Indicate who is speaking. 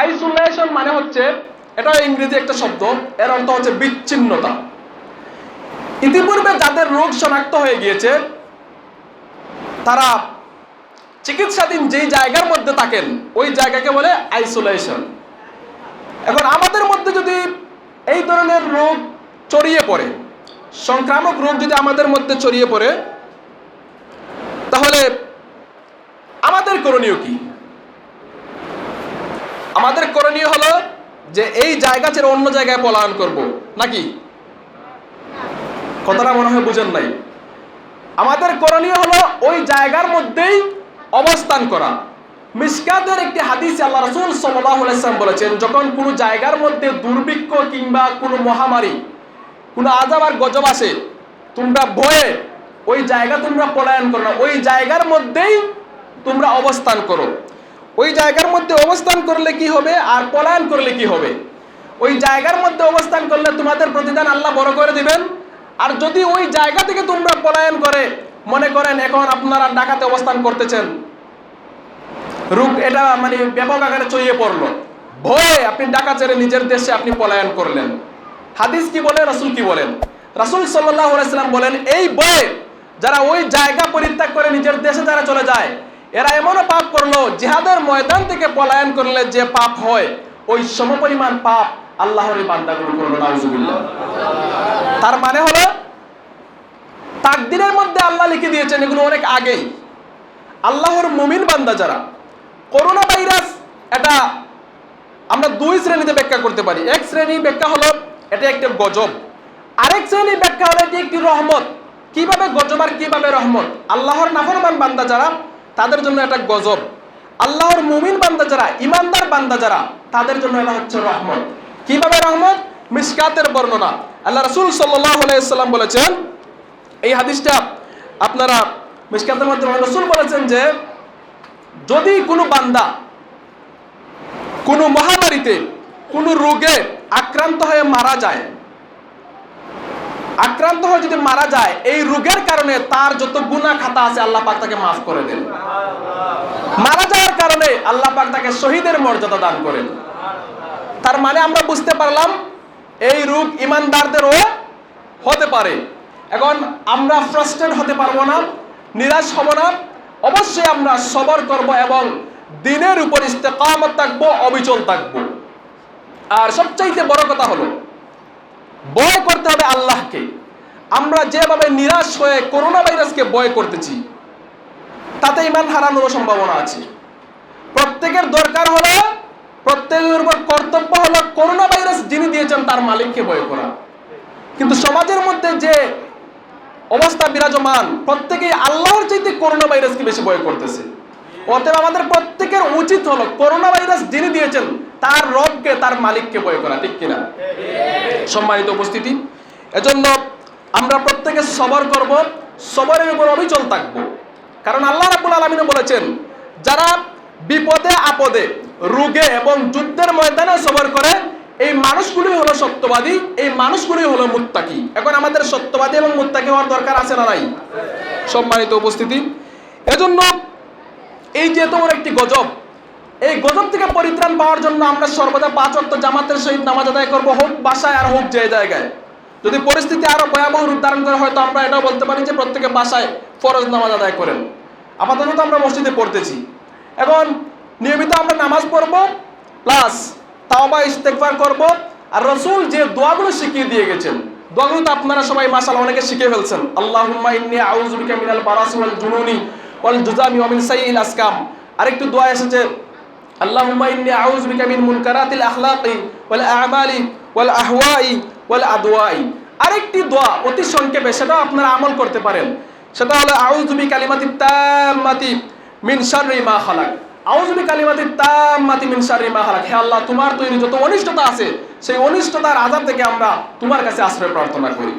Speaker 1: Isolation মানে হচ্ছে, এটা ইংরেজি একটা শব্দ, এর অর্থ হচ্ছে বিচ্ছিন্নতা। ইতিপূর্বে যাদের রোগ শনাক্ত হয়ে গিয়েছে, তারা চিকিৎসাধীন যেই জায়গার মধ্যে থাকেন, ওই জায়গাকে বলে আইসোলেশন এখন আমাদের মধ্যে যদি এই ধরনের রোগ ছড়িয়ে পড়ে, সংক্রামক রোগ যদি আমাদের মধ্যে ছড়িয়ে পড়ে, তাহলে আমাদের করণীয় কি? আমাদের করণীয় হলো যে এই জায়গা ছেড়ে অন্য জায়গায় পলায়ন করব, নাকি? কথাটা মনে হয় বুঝেন নাই। আমাদের করণীয় হলো ওই জায়গার মধ্যেই অবস্থান করা। মিসকাতের একটি হাদিস আল্লাহ রসুল সাল্লাম বলেছেন, যখন কোনো জায়গার মধ্যে দুর্ভিক্ষ কিংবা কোনো মহামারী, কোনো আজাব আর গজব আসে, তোমরা ভয়ে ওই জায়গা তোমরা পলায়ন করো না। ওই জায়গার মধ্যেই তোমরা অবস্থান করো। ওই জায়গার মধ্যে অবস্থান করলে কি হবে? আর পলায়ন করলে কি হবে? ওই জায়গার মধ্যে অবস্থান করলে তোমাদের প্রতিদান আল্লাহ বড় করে দিবেন। আর যদি ওই জায়গা থেকে তোমরা পলায়ন করে, মনে করেন এখন আপনারা ঢাকাতে অবস্থান করতেছেন, রূপ এটা মানে ব্যাপক আকারে ছড়িয়ে পড়ল। ভয়ে আপনি ডাকা ছেড়ে নিজের দেশে আপনি পলায়ন করলেন। হাদিস কি বলে, রাসুল কি বলেন? রাসুল সাল্লাহ বলেন, এই বয়ে যারা ওই জায়গা পরিত্যাগ করে নিজের দেশে যারা চলে যায় এরা এমনও পাপ করল, জিহাদের ময়দান থেকে পলায়ন করলে যে পাপ হয়, ওই সমপরিমাণ পাপ আল্লাহর বান্দাগুলো করল, নাউজুবিল্লাহ। তার মানে হলো তাকদিনের মধ্যে আল্লাহ লিখে দিয়েছেন, এগুলো অনেক আগেই। আল্লাহর মুমিন বান্দা যারা, করোনা ভাইরাস এটা আমরা দুই শ্রেণীতে ব্যাখ্যা করতে পারি। এক শ্রেণি ব্যাখ্যা হলো, এটা একটা গজব। আরেক শ্রেণি ব্যাখ্যা হলো, এটি একটি রহমত। কীভাবে গজব আর কীভাবে রহমত? আল্লাহর নাফরমান বান্দা যারা তাদের জন্য এটা গজব। আল্লাহর মুমিন বান্দা যারা, ইমানদার বান্দা যারা, তাদের জন্য এটা হচ্ছে রহমত। কীভাবে রহমত? মিসকাতের বর্ণনা। আল্লাহ রসুল সাল্লাম বলেছেন, এই হাদিসটা আপনারা মিসকাতের মধ্যে রসুল বলেছেন যে, যদি কোনো বান্দা কোনো মহামারীতে কোনো রোগে আক্রান্ত হয়ে মারা যায় আক্রান্ত হয়ে যদি মারা যায়, এই রোগের কারণে তার যত গুণা খাতা আছে, আল্লাহ পাক তাকে মাফ করে দেন। মারা যাওয়ার কারণে আল্লাহ পাক তাকে শহীদের মর্যাদা দান করেন তার মানে আমরা বুঝতে পারলাম, এই রোগ ইমানদারদেরও হতে পারে। এখন আমরা ফ্রাস্ট্রেট হতে পারব না, নিরাশ হব না। অবশ্যই আমরা সবর করব এবং দিনের উপর ইস্তেকামত থাকব, অবিচল থাকব। আর সবচাইতে বড় কথা হলো ভয় করতে হবে আল্লাহকে। আমরা যেভাবে নিরাশ হয়ে করোনা ভাইরাসকে বয় করতেছি তাতে ইমান হারানোর সম্ভাবনা আছে। প্রত্যেকের দরকার হলো, প্রত্যেকের উপর কর্তব্য হলো করোনা ভাইরাস যিনি দিয়েছেন তার মালিককে বয় করা। কিন্তু সমাজের মধ্যে যে অবস্থা বিরাজমান, প্রত্যেকেই আল্লাহর চাইতে করোনা ভাইরাসকে বেশি বয় করতেছে। অতএব আমাদের প্রত্যেকের উচিত হলো করোনা ভাইরাস যিনি দিয়েছেন, তার রবকে, তার মালিককে ভয় করা, ঠিক কিনা? সম্মানিত উপস্থিতি। এজন্য আমরা প্রত্যেকে সবর করব, সবরের উপর অবিচল থাকব। কারণ আল্লাহ রাবুল আলমিনে বলেছেন, যারা বিপদে, আপদে, রোগে এবং যুদ্ধের ময়দানে সবর করে, এই মানুষগুলি হলো সত্যবাদী, এই মানুষগুলি হলো মুত্তাকি। এখন আমাদের সত্যবাদী এবং মুত্তাকি হওয়ার দরকার আছে না নাই? সম্মানিত উপস্থিতি। এজন্য এই যে তোমার একটি গজব, এই গজব থেকে পরিত্রাণ পাওয়ার জন্য আমরা সর্বদা পাঁচ অর্থ জামাতের সহিত নামাজ আদায় করব, হোক বাসায় আর হোক যে জায়গায়। যদি পরিস্থিতি আরও ভয়াবহ রূপ ধারণ করে, হয়তো আমরা এটাও বলতে পারি যে প্রত্যেকে বাসায় ফরজ নামাজ আদায় করেন। আপাতত আমরা মসজিদে পড়তেছি। এখন নিয়মিত আমরা নামাজ পড়ব, প্লাস তাওবা ইস্তেকবার করব, আর রসুল যে দোয়াগুলো শিখিয়ে দিয়ে গেছেন, দোয়াগুলো তো আপনারা সবাই মাসাল অনেকে শিখে ফেলছেন। আল্লাহুম্মা ইন্নী আউযু বিকা মিনাল বারাসি ওয়াল জুনুনি ওয়াল জুজামি ওয়া মিন সাইয়িল আসকাম আরেকটু দোয়া এসেছে, আল্লাহুম্মা ইন্নী আউযু বিকা মিন মুনকারাতিল আখলাকি ওয়াল আমালি ওয়াল আহওয়াই ওয়াল আদওয়াই। আরেকটি দোয়া অতি সংক্ষেপে, সেটাও আপনারা আমল করতে পারেন। সেটা হলো, আউযু বি কালিমাতিত তাম্মাতি মিন শাররি মা খালাক। আউযু বি কালিমাতিত তাম্মাতি মিন শাররি মা খালাক। হে আল্লাহ, তোমার তৈরি যত অনিষ্টতা আছে, সেই অনিষ্টতার আযাব থেকে আমরা তোমার কাছে আশ্রয় প্রার্থনা করি।